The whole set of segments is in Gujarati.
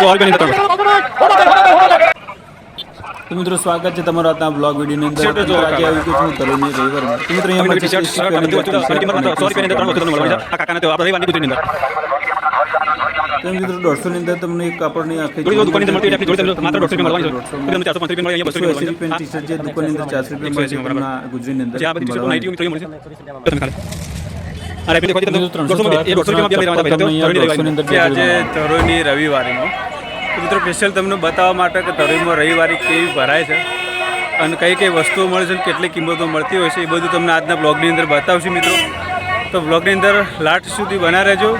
તો ઓલ બેની બતાવો તો મિત્રો સ્વાગત છે તમારો આજના બ્લોગ વિડીયોની અંદર. T-shirt આજે આવી ગયું છું તરુણની રવિવારમાં તો મિત્રો અહીંયા નવી ટી-શર્ટ, શર્ટ, અને બધું વસ્તુ, અને કિંમત માત્ર સો રૂપિયાની અંદર ત્રણ વસ્તુ તમને મળવાની આ કાકાને તો આપણે રવિવારની ગુજરીની અંદર. તો મિત્રો દોઢસો ની અંદર તમને એક કાપડની આખી જોડી દુકાનની અંદર મળતી હોય જોડી તમને માત્ર દોઢસો રૂપિયા મળવાની છે. તમને ચારસો પાંત્રીસ રૂપિયા અહીંયા બસો રૂપિયા એંસી મળવાની છે. રૂપિયાની ટી-શર્ટ જે દુકાનની અંદર ચારસો રૂપિયા મળે છે તમને અંદર જે આ બધી ટી-શર્ટો, નાઇટીઓ મિત્રો મળે છે. તમને દોઢસો એ દોઢસો રૂપિયામાં બે આજે તરોઈની રવિવારીનો મિત્રો સ્પેશિયલ તમને બતાવવા માટે કે તરોઈમાં રવિવારી કેવી ભરાય છે અને કઈ કઈ વસ્તુઓ મળે છે અને કેટલી કિંમતો મળતી હોય છે એ બધું તમને આજના બ્લોગની અંદર બતાવશું મિત્રો તો બ્લોગની અંદર લાસ્ટ સુધી બના રહેજો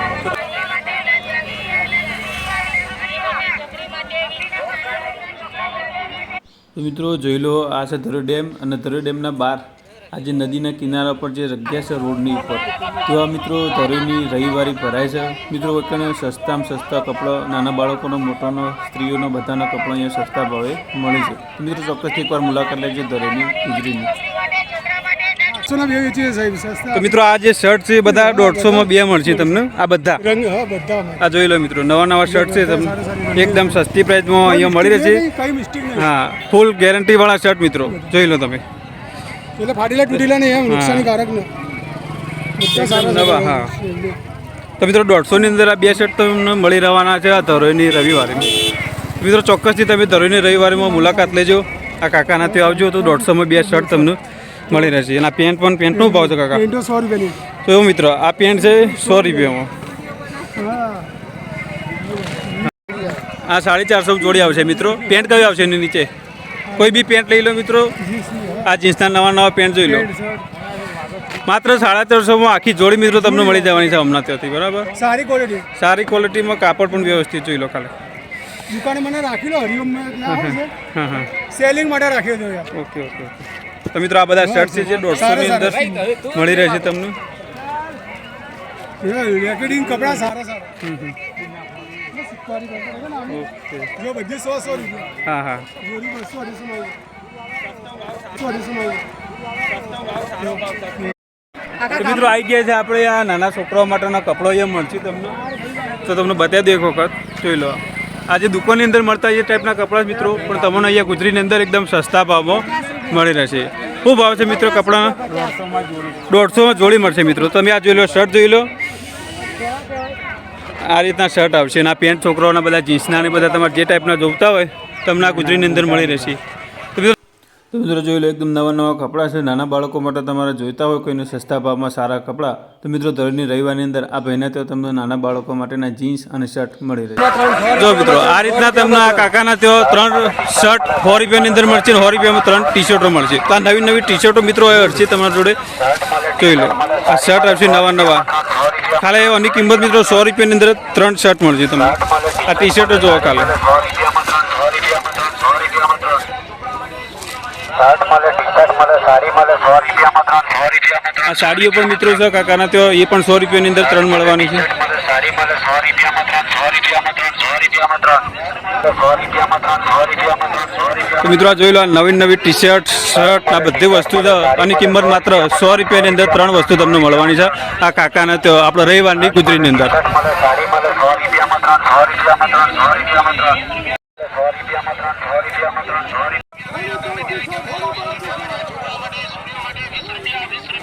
તો મિત્રો જોઈ લો આ છે ધરો ડેમ અને ધરો ડેમના બહાર આ જે નદીના કિનારા પર જે જગ્યા છે રોડની ઉપર. તેવા મિત્રો ધરેની રવિવારી ભરાય છે. મિત્રો વચ્ચે સસ્તામાં સસ્તા કપડાં નાના બાળકોનો મોટાનો સ્ત્રીઓનો બધાના કપડાં અહીંયા સસ્તા ભાવે મળે છે. મિત્રો ચોક્કસથી એકવાર મુલાકાત લેજો ધરેની ગુજરીની. તો મિત્રો આ જે શર્ટ છે એ બધા દોઢસોમાં બે મળશે તમને? આ બધા. આ જોઈ લો મિત્રો નવા નવા શર્ટ છે તમને. એકદમ સસ્તી પ્રાઇસમાં અહીંયા મળી રહેશે. કઈ મિસ્ટેક નહીં. હા ફૂલ ગેરંટી વાળા શર્ટ મિત્રો જોઈ લો તમે. એટલે ફાટેલા તૂટેલા નહીં એમ નુકસાનકારક નવા, હા. તો મિત્રો દોઢસોની અંદર આ બે શર્ટ તમને મળી રહેવાના છે આ ધરોઈની રવિવારે મિત્રો ચોક્કસથી તમે ધરોઈની રવિવારમાં મુલાકાત લેજો. આ કાકાના ત્યાં આવજો તો દોઢસોમાં બે શર્ટ તમને મળી રહેશે. અને આ પેન્ટ પણ પેન્ટનો ભાવ છે કાકા? પેન્ટો સો રૂપિયાની. તો એવું મિત્રો આ પેન્ટ છે સો રૂપિયામાં. આ સાડી ચારસો જોડી આવશે મિત્રો. પેન્ટ કયું આવશે એની નીચે? કોઈ બી પેન્ટ લઈ લો મિત્રો. આ જીન્સના નવા નવા પેન્ટ જોઈ લો. માત્ર સાડા ચારસોમાં આખી જોડી મિત્રો તમને મળી જવાની છે હમણાં ત્યાંથી બરાબર? સારી ક્વોલિટી સારી ક્વોલિટીમાં કાપડ પણ વ્યવસ્થિત જોઈ લો ખાલી. દુકાને મને રાખી લો હરિઓમમાં એટલે આવે છે. હા હા. સેલિંગ માટે રાખ્યો છે ઓકે ઓકે તો મિત્રો આ બધા શર્ટ છે દોઢસોની અંદર મળી રહેશે તમને. કપડા સારા સારા. બધી સો સો હા હા. બસો તો મિત્રો આવી ગયા છે આપણે આ નાના છોકરાઓ માટેના કપડો અહીંયા મળશે તમને. તો તમને બતાવી દો એક વખત. જોઈ લો. આજે દુકાનની અંદર મળતા એ ટાઈપના કપડાં મિત્રો પણ તમને અહીંયા ગુજરીની અંદર એકદમ સસ્તા ભાવમાં મળી રહેશે. શું ભાવ છે મિત્રો કપડા? દોઢસોમાં જોડી મળશે મિત્રો. તમે આ જોઈ લો શર્ટ જોઈ લો. આ રીતના શર્ટ આવશે અને આ પેન્ટ છોકરાઓના બધા જીન્સના ને બધા તમારે જે ટાઈપના જોતા હોય તમને આ ગુજરીની અંદર મળી રહેશે. તો મિત્રો જોઈ લો એકદમ નવા નવા કપડાં છે. નાના બાળકો માટે તમારે જોઈતા હોય કોઈને સસ્તા ભાવમાં સારા કપડાં તો મિત્રો ધરોની રવિવારની અંદર આ ભાઈને તો તમને નાના બાળકો માટેના જીન્સ અને શર્ટ મળી રહે જો મિત્રો આ રીતના તમને આ કાકાના તેઓ ત્રણ શર્ટ સો રૂપિયાની અંદર મળશે ને સો રૂપિયામાં ત્રણ ટી શર્ટો મળશે. તો આ નવી નવી ટી શર્ટો મિત્રો હશે તમારા જોડે. જોઈ આ શર્ટ આવશે નવા નવા. કાલે એની કિંમત મિત્રો સો રૂપિયાની અંદર ત્રણ શર્ટ મળશે તમને. આ ટી શર્ટો જોવો કાલે આ સાડીઓ પણ મિત્રો છે, કાકાના ત્યાં એ પણ સો રૂપિયાની અંદર ત્રણ મળવાની છે. રૂપિયામાં ત્રણ રૂપિયામાં ત્રણ તો મિત્રો આ જોઈ લો નવી નવી ટી શર્ટ શર્ટ આ બધી વસ્તુ આની કિંમત માત્ર સો રૂપિયાની અંદર ત્રણ વસ્તુ તમને મળવાની છે. આ કાકાના તો આપણે રવિવારની ગુજરીની અંદર.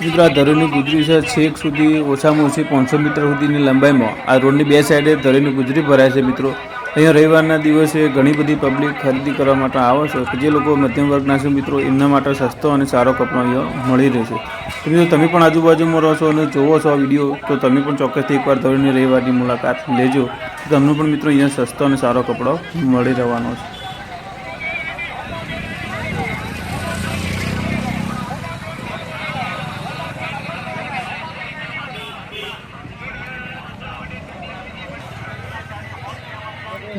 મિત્રો, આ ધરોની ગુજરી છે છેક સુધી ઓછામાં ઓછી પાંચસો મીટર સુધીની લંબાઈમાં. આ રોડની બે સાઈડે ધરોની ગુજરી ભરાય છે મિત્રો. અહીંયા રવિવારના દિવસે ઘણી બધી પબ્લિક ખરીદી કરવા માટે આવે છે જે લોકો મધ્યમ વર્ગના છે મિત્રો, એમના માટે સસ્તો અને સારો કપડો મળી રહેશે મિત્રો, તમે પણ આજુબાજુમાં રહો છો અને જોવો છો આ વીડિયો, તો તમે પણ ચોક્કસથી એકવાર ધરોની રવિવારની મુલાકાત લેજો. તમને પણ મિત્રો અહીંયા સસ્તો અને સારો કપડો મળી રહેવાનો છે.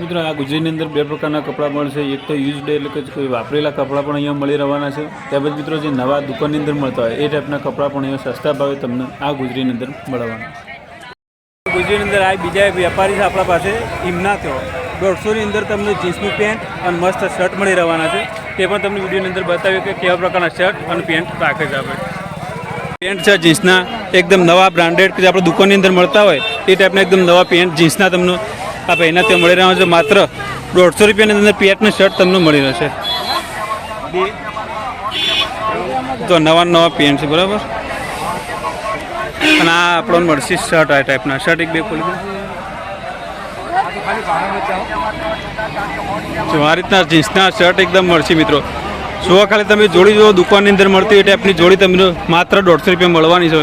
મિત્રો, આ ગુજરીની અંદર બે પ્રકારના કપડાં મળશે એક તો યુઝ ડે એટલે કે કોઈ વાપરેલા કપડાં પણ અહીંયા મળી રહેવાના છે. ત્યારબાદ મિત્રો, જે નવા દુકાનની અંદર મળતા હોય, એ ટાઈપના કપડાં પણ અહીંયા સસ્તા ભાવે તમને આ ગુજરીની અંદર મળવાના. છે ગુજરીની અંદર આ બીજા વેપારી છે આપણા પાસે એમના તેઓ દોઢસોની અંદર તમને જીન્સનું પેન્ટ અને મસ્ત શર્ટ મળી રહેવાના છે. તે પણ તમને વિડીયોની અંદર બતાવ્યું કે કેવા પ્રકારના શર્ટ અને પેન્ટ રાખે છે આપણે. પેન્ટ છે જીન્સના, એકદમ નવા બ્રાન્ડેડ કે આપણે દુકાનની અંદર મળતા હોય, એ ટાઈપના એકદમ નવા પેન્ટ જીન્સના તમને આ ભાઈના ત્યાં મળી રહ્યા છે. માત્ર દોઢસો રૂપિયાની અંદર પેન્ટનું શર્ટ તમને મળી રહેશે. તો નવા નવા પેન્ટ છે બરાબર? અને આ આપણને મળશે શર્ટ આ ટાઈપના શર્ટ એક બે ખોલી જો આ રીતના જીન્સના શર્ટ એકદમ મળશે મિત્રો. જોવા ખાલી તમે જોડી જો દુકાનની અંદર મળતી હોય ટાઈપની જોડી તમને માત્ર દોઢસો રૂપિયા મળવાની છે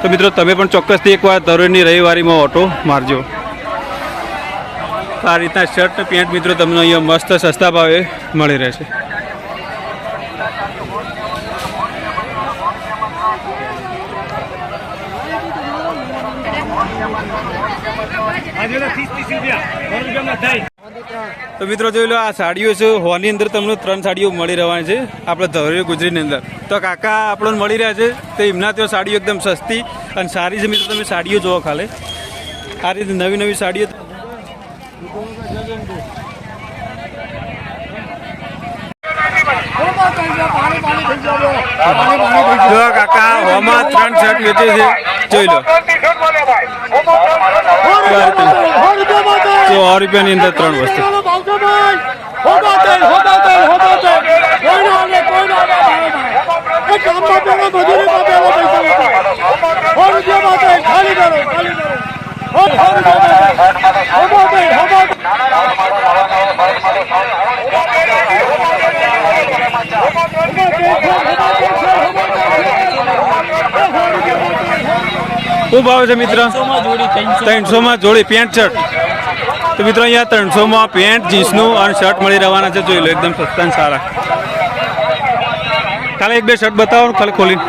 તો મિત્રો, તમે પણ ચોક્કસથી એકવાર તરોડની રવિવારીમાં ઓટો મારજો. આ રીતના શર્ટ પેન્ટ મિત્રો તમને અહીંયા મસ્ત સસ્તા ભાવે મળી રહેશે. તો મિત્રો જોઈ લો, આ સાડીઓ છે હોલની અંદર તમને ત્રણ સાડીઓ મળી રહેવાની છે, આપણે ધોરી ગુજરીની અંદર. તો કાકા, આપણને મળી રહ્યા છે, તો એમના ત્યાં સાડીઓ એકદમ સસ્તી અને સારી છે મિત્રો, તમે સાડીઓ જોવો ખાલી. આ રીતે નવી નવી સાડીઓ જો કાકા હોમાં ત્રણ શર્ટ લીધી છે જોઈ લો. સો રૂપિયાની અંદર ત્રણ વસ્તુ. શું ભાવ છે મિત્ર? ત્રણસોમાં જોડી પેન્ટ શર્ટ. તો મિત્રો અહીંયા ત્રણસોમાં પેન્ટ, જીન્સનું અને શર્ટ મળી રહેવાના છે. જોઈ લો, એકદમ સસ્તા સારા. ખાલી એક બે શર્ટ બતાવો ખાલી ખોલીને.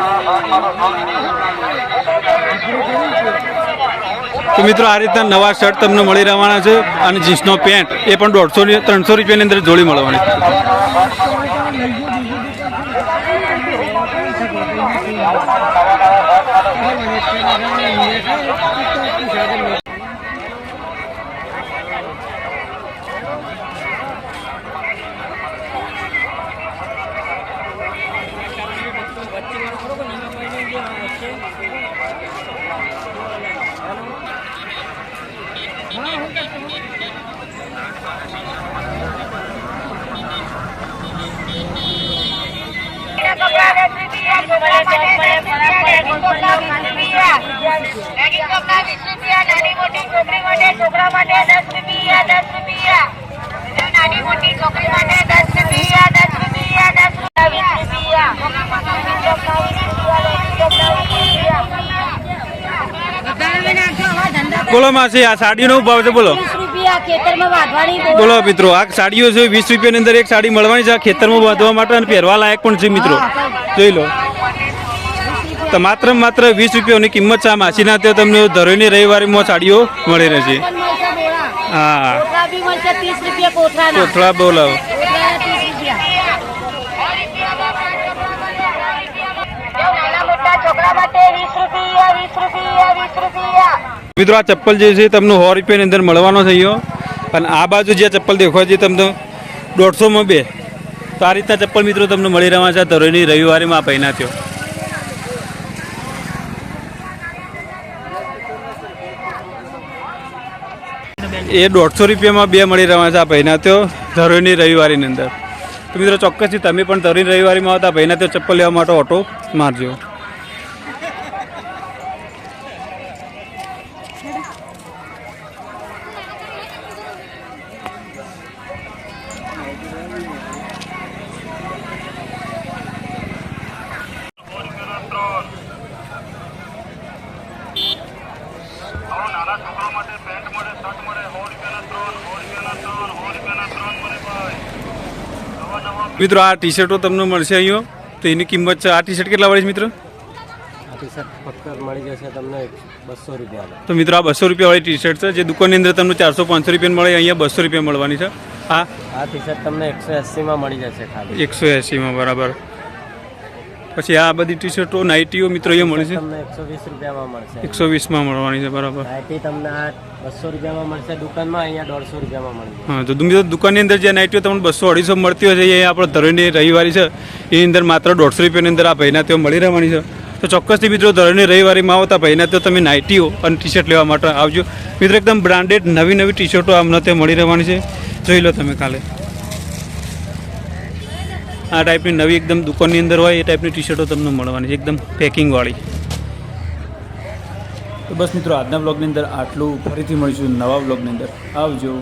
તો મિત્રો, આ રીતના નવા શર્ટ તમને મળી રહેવાના છે અને જીન્સનો પેન્ટ એ પણ દોઢસો ત્રણસો રૂપિયાની અંદર જોડી મળવાની. છોકરા માટે દસ રૂપિયા દસ રૂપિયા નાની મોટી છોકરી માટે દસ રૂપિયા દસ રૂપિયા દસ રૂપિયા વીસ રૂપિયા બોલો માસી આ સાડીનો ભાવ છે? બોલો. રૂપિયા બોલો. મિત્રો આ સાડીઓ છે વીસ રૂપિયાની અંદર એક સાડી મળવાની છે આ ખેતરમાં બાંધવા માટે અને પહેરવા લાયક પણ છે મિત્રો. જોઈ લો. તો માત્ર માત્ર વીસ રૂપિયાની કિંમત છે આ માસીના ત્યાં તમને ધરોઈની રવિવારીમાં સાડીઓ મળી રહેશે. હા. કોથળા બોલાવો. મિત્રો આ ચપ્પલ જે છે તમને સો રૂપિયાની અંદર મળવાનો છે અહીંયા. અને આ બાજુ જે ચપ્પલ દેખવા છે તમને દોઢસોમાં બે. તો આ રીતના ચપ્પલ મિત્રો તમને મળી રહ્યા છે ધરોઈની રવિવારીમાં આ પહેના થયો. એ દોઢસો રૂપિયામાં બે મળી રહ્યા છે આ પહેના થયો ધરોઈની રવિવારીની અંદર. તો મિત્રો, ચોક્કસથી તમે પણ ધરોઈની રવિવારીમાં આવતા પહેના થયો ચપ્પલ લેવા માટે ઓટો મારજો. મિત્રો આ ટી શર્ટો તમને મળશે અહીંયા. તો એની કિંમત છે આ ટી શર્ટ કેટલા વાળી છે મિત્રો? તો મિત્રો આ બસો રૂપિયા વાળી ટી શર્ટ છે જે દુકાનની અંદર તમને ચારસો પાંચસો રૂપિયા મળે અહીંયા બસો રૂપિયા મળવાની છે. આ આ ટી શર્ટ તમને એકસો એંસીમાં મળી જશે ખાલી. એકસો એંસીમાં બરાબર. પછી આ બધી ટી શર્ટો નાઇટીઓ મિત્રો એ મળે છે. તમને એકસો વીસ રૂપિયામાં મળશે. એકસો વીસમાં મળવાની છે બરાબર. નાઇટી તમને આ બસો રૂપિયામાં મળશે દુકાનમાં અહીંયા દોઢસો રૂપિયામાં મળી હા તો મિત્રો દુકાનની અંદર જે નાઇટીઓ તમને બસો અઢીસો મળતી હોય છે એ આપણે ધરોઈની રવિવારી છે. એની અંદર માત્ર દોઢસો રૂપિયાની અંદર આ ભાઈના તેઓ મળી રહેવાની છે. તો ચોક્કસથી મિત્રો ધોરણની રવિવારીમાં આવતા ભાઈના તો તમે નાઇટીઓ અને ટી શર્ટ લેવા માટે આવજો. મિત્રો એકદમ બ્રાન્ડેડ નવી નવી ટી શર્ટો આમને ત્યાં મળી રહેવાની છે. જોઈ લો તમે કાલે. આ ટાઈપની નવી એકદમ દુકાનની અંદર હોય એ ટાઈપની ટી શર્ટો તમને મળવાની છે, એકદમ પેકિંગવાળી તો બસ મિત્રો, આજના બ્લોગની અંદર આટલું ફરીથી મળીશું નવા બ્લોગની અંદર. આવજો.